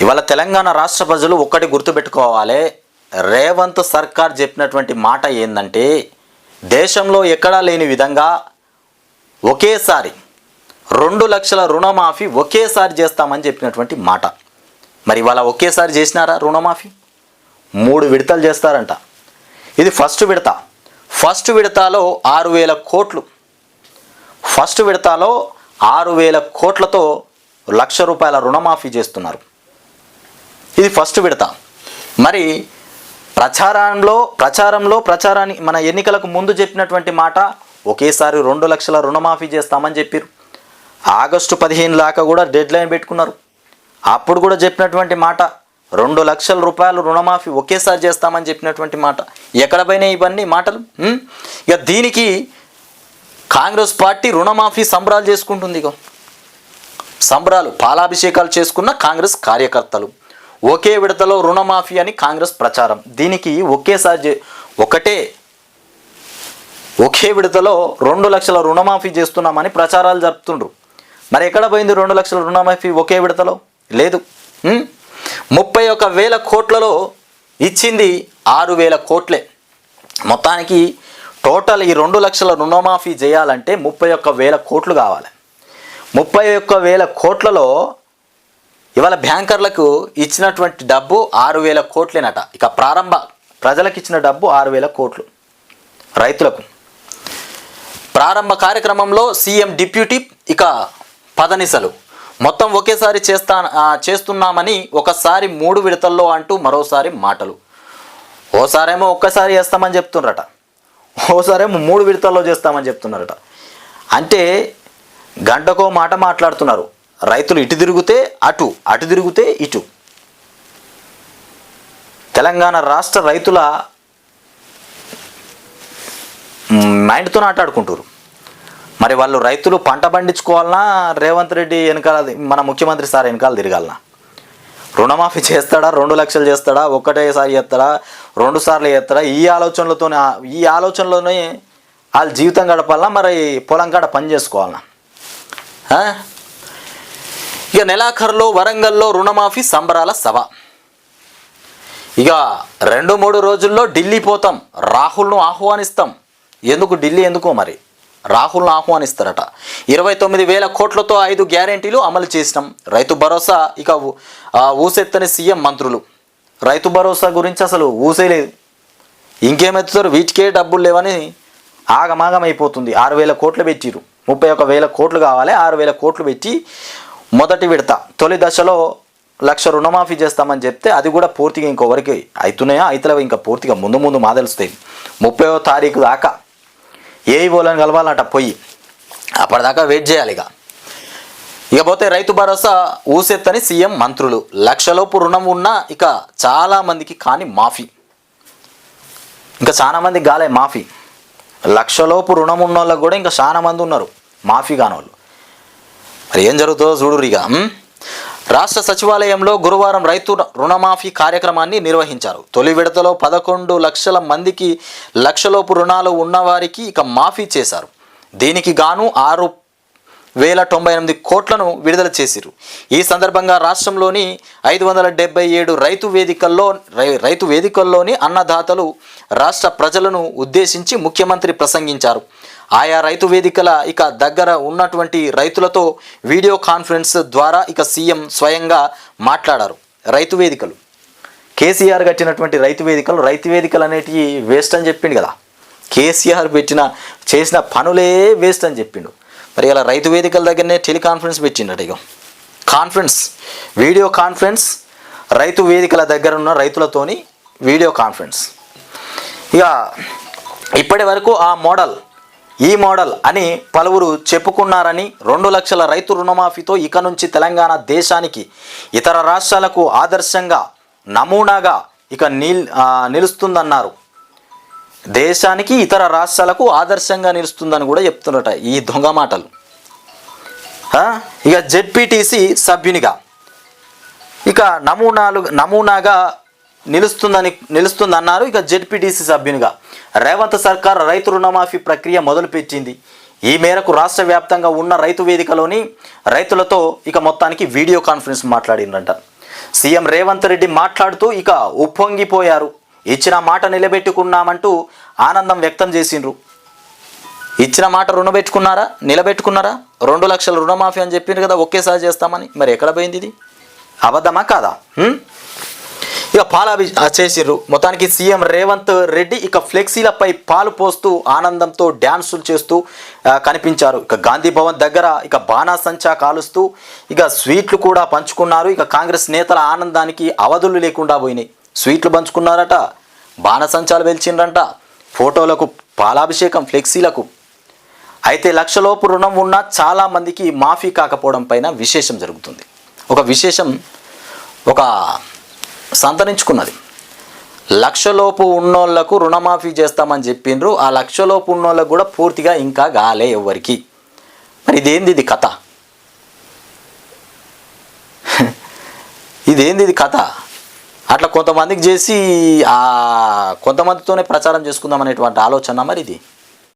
ఇవాళ తెలంగాణ రాష్ట్ర ప్రజలు ఒక్కటి గుర్తుపెట్టుకోవాలి. రేవంత్ సర్కార్ చెప్పినటువంటి మాట ఏంటంటే దేశంలో ఎక్కడా లేని విధంగా ఒకేసారి రెండు లక్షల రుణమాఫీ ఒకేసారి చేస్తామని చెప్పినటువంటి మాట. మరి ఇవాళ ఒకేసారి చేసినారా రుణమాఫీ? మూడు విడతలు చేస్తారంట. ఇది ఫస్ట్ విడత. ఫస్ట్ విడతలో ఆరు వేల కోట్లు. ఫస్ట్ విడతలో ఆరు వేల కోట్లతో లక్ష రూపాయల రుణమాఫీ చేస్తున్నారు. ఇది ఫస్ట్ విడత. మరి ప్రచారంలో ప్రచారంలో ప్రచారాన్ని మన ఎన్నికలకు ముందు చెప్పినటువంటి మాట ఒకేసారి రెండు లక్షల రుణమాఫీ చేస్తామని చెప్పారు. ఆగస్టు పదిహేను లాక కూడా డెడ్ లైన్ పెట్టుకున్నారు. అప్పుడు కూడా చెప్పినటువంటి మాట రెండు లక్షల రూపాయలు రుణమాఫీ ఒకేసారి చేస్తామని చెప్పినటువంటి మాట. ఎక్కడ పోయినాయి ఇవన్నీ మాటలు? ఇక దీనికి కాంగ్రెస్ పార్టీ రుణమాఫీ సంబరాలు చేసుకుంటుంది ఇక సంబరాలు పాలాభిషేకాలు చేసుకున్న కాంగ్రెస్ కార్యకర్తలు. ఒకే విడతలో రుణమాఫీ అని కాంగ్రెస్ ప్రచారం. దీనికి ఒకేసారి ఒకటే ఒకే విడతలో రెండు లక్షల రుణమాఫీ చేస్తున్నామని ప్రచారాలు జరుపుతుండ్రు. మరి ఎక్కడ పోయింది రెండు లక్షల రుణమాఫీ ఒకే విడతలో? లేదు. ముప్పై ఒక వేల కోట్లలో ఇచ్చింది ఆరు వేల కోట్లే. మొత్తానికి టోటల్ ఈ రెండు లక్షల రుణమాఫీ చేయాలంటే ముప్పై ఒక్క వేల కోట్లు కావాలి. ముప్పై ఒక్క వేల కోట్లలో ఇవాళ బ్యాంకర్లకు ఇచ్చినటువంటి డబ్బు ఆరు వేల కోట్లేనట. ఇక ప్రారంభ ప్రజలకు ఇచ్చిన డబ్బు ఆరు వేల కోట్లు. రైతులకు. ప్రారంభ కార్యక్రమంలో సీఎం డిప్యూటీ ఇక పదనిసలు. మొత్తం ఒకేసారి చేస్తా చేస్తున్నామని ఒకసారి మూడు విడతల్లో అంటూ మరోసారి మాటలు. ఓసారేమో ఒక్కసారి చేస్తామని చెప్తుండ్రట. ఓసారేమో మూడు విడతల్లో చేస్తామని చెప్తున్నారట. అంటే గంటకో మాట మాట్లాడుతున్నారు. రైతులు ఇటు తిరిగితే అటు అటు తిరిగితే ఇటు. తెలంగాణ రాష్ట్ర రైతుల మైండ్తో ఆటాడుకుంటారు మరి వాళ్ళు రైతులు పంట పండించుకోవాలన్నా రేవంత్ రెడ్డి వెనకాల మన ముఖ్యమంత్రి సార్ వెనకాల తిరగాలనా? రుణమాఫీ చేస్తాడా? రెండు లక్షలు చేస్తాడా? ఒక్కటేసారి చేస్తాడా? రెండు సార్లు చేస్తాడా? ఈ ఆలోచనలతోనే ఈ ఆలోచనలోనే వాళ్ళ జీవితం గడపాలన్నా మరి పొలం కాడ పని చేసుకోవాలన్నా ఇక నెలాఖరులో వరంగల్లో రుణమాఫీ సంబరాల సభ. ఇక రెండు మూడు రోజుల్లో ఢిల్లీ పోతాం. రాహుల్ను ఆహ్వానిస్తాం. ఎందుకు ఢిల్లీ ఎందుకో మరి? రాహుల్ను ఆహ్వానిస్తారట. ఇరవై తొమ్మిది వేల కోట్లతో ఐదు గ్యారెంటీలు అమలు చేసినాం. రైతు భరోసా ఇక ఊసెత్తని సీఎం మంత్రులు. రైతు భరోసా గురించి అసలు ఊసేలేదు ఇంకేమెత్తుతారు వీటికే డబ్బులు లేవని ఆగమాగం అయిపోతుంది ఆరు వేల కోట్లు పెట్టిరు ముప్పై ఒక వేల కోట్లు కావాలి. ఆరు వేల కోట్లు పెట్టి మొదటి విడత. తొలి దశలో లక్ష రుణమాఫీ చేస్తామని చెప్తే అది కూడా పూర్తిగా ఇంకొకరికి అవుతున్నాయా అవుతలేవో ఇంకా పూర్తిగా ముందు ముందు మా తెలుస్తాయి ముప్పైవ తారీఖు దాకా ఏ ఇవ్వాలని కలవాలంట పోయి. అప్పటిదాకా వెయిట్ చేయాలి ఇక ఇకపోతే రైతు భరోసా ఊసెత్తని సీఎం మంత్రులు. లక్షలోపు రుణం ఉన్నా ఇక చాలామందికి కానీ మాఫీ. ఇంకా చాలామందికి గాలే మాఫీ. లక్షలోపు రుణం ఉన్న వాళ్ళకి కూడా ఇంకా చాలా మంది ఉన్నారు. మాఫీ కాని వాళ్ళు మరి ఏం జరుగుతుందో చూడురిగా రాష్ట్ర సచివాలయంలో గురువారం రైతు రుణమాఫీ కార్యక్రమాన్ని నిర్వహించారు. తొలి విడతలో పదకొండు లక్షల మందికి లక్షలోపు రుణాలు ఉన్నవారికి ఇక మాఫీ చేశారు. దీనికి గాను ఆరు వేల తొంభై ఎనిమిది కోట్లను విడుదల చేసిరు ఈ సందర్భంగా రాష్ట్రంలోని ఐదు వందల డెబ్బై ఏడు రైతు వేదికల్లో రై- రైతు వేదికల్లోని అన్నదాతలు రాష్ట్ర ప్రజలను ఉద్దేశించి ముఖ్యమంత్రి ప్రసంగించారు. ఆయా రైతు వేదికల ఇక దగ్గర ఉన్నటువంటి రైతులతో వీడియో కాన్ఫరెన్స్ ద్వారా ఇక సీఎం స్వయంగా మాట్లాడారు. రైతు వేదికలు. కేసీఆర్ కట్టినటువంటి రైతు వేదికలు రైతు వేదికలు అనేటివి వేస్ట్ అని చెప్పిండు కదా. కేసీఆర్ పెట్టిన చేసిన పనులే వేస్ట్ అని చెప్పిండు. మరి ఇలా రైతు వేదికల దగ్గరనే టెలికాన్ఫరెన్స్ పెట్టిండట ఇక కాన్ఫరెన్స్ వీడియో కాన్ఫరెన్స్ రైతు వేదికల దగ్గర ఉన్న రైతులతోని వీడియో కాన్ఫరెన్స్. ఇక ఇప్పటి వరకు ఆ మోడల్ ఈ మోడల్ అని పలువురు చెప్పుకున్నారని రెండు లక్షల రైతు రుణమాఫీతో ఇక నుంచి తెలంగాణ దేశానికి ఇతర రాష్ట్రాలకు ఆదర్శంగా నమూనాగా ఇక నిల్ నిలుస్తుందన్నారు. దేశానికి ఇతర రాష్ట్రాలకు ఆదర్శంగా నిలుస్తుందని కూడా చెప్తున్నట ఈ దొంగ మాటలు. ఇక జెడ్పీటీసీ సభ్యునిగా. ఇక నమూనాలు నమూనాగా నిలుస్తుందని నిలుస్తుందన్నారు ఇక జెడ్పీటీసీ సభ్యునిగా. రేవంత్ సర్కార్ రైతు రుణమాఫీ ప్రక్రియ మొదలుపెట్టింది. ఈ మేరకు రాష్ట్ర వ్యాప్తంగా ఉన్న రైతు వేదికలోని రైతులతో ఇక మొత్తానికి వీడియో కాన్ఫరెన్స్ మాట్లాడిందంట సీఎం రేవంత్ రెడ్డి మాట్లాడుతూ ఇక ఉప్పొంగిపోయారు. ఇచ్చిన మాట నిలబెట్టుకున్నామంటూ ఆనందం వ్యక్తం చేసిండ్రు. ఇచ్చిన మాట రుణబెట్టుకున్నారా? నిలబెట్టుకున్నారా? రెండు లక్షల రుణమాఫీ అని చెప్పిండ్రు కదా ఒకేసారి చేస్తామని. మరి ఎక్కడ పోయింది ఇది? అబద్ధమా కాదా? ఇక పాలాభి చేసిర్రు. మొత్తానికి సీఎం రేవంత్ రెడ్డి ఇక ఫ్లెక్సీలపై పాలు పోస్తూ ఆనందంతో డ్యాన్సులు చేస్తూ కనిపించారు. ఇక గాంధీ భవన్ దగ్గర ఇక బాణాసంచా కాలుస్తూ ఇక స్వీట్లు కూడా పంచుకున్నారు. ఇక కాంగ్రెస్ నేతల ఆనందానికి అవధులు లేకుండా పోయినాయి. స్వీట్లు పంచుకున్నారట బాణసంచాలు వెలిచిండ్రంట ఫోటోలకు పాలాభిషేకం ఫ్లెక్సీలకు. అయితే లక్షలోపు రుణం ఉన్న చాలామందికి మాఫీ కాకపోవడం పైన విశేషం జరుగుతుంది. ఒక విశేషం ఒక సంతరించుకున్నది. లక్షలోపు ఉన్నోళ్ళకు రుణమాఫీ చేస్తామని చెప్పిండ్రు. ఆ లక్షలోపు ఉన్నోళ్ళకు కూడా పూర్తిగా ఇంకా గాలే ఎవరికి మరి ఇదేంది ఇది కథ? ఇదేంది ఇది కథ? అట్లా కొంతమందికి చేసి కొంతమందితోనే ప్రచారం చేసుకుందాం అనేటువంటి ఆలోచన మరి ఇది.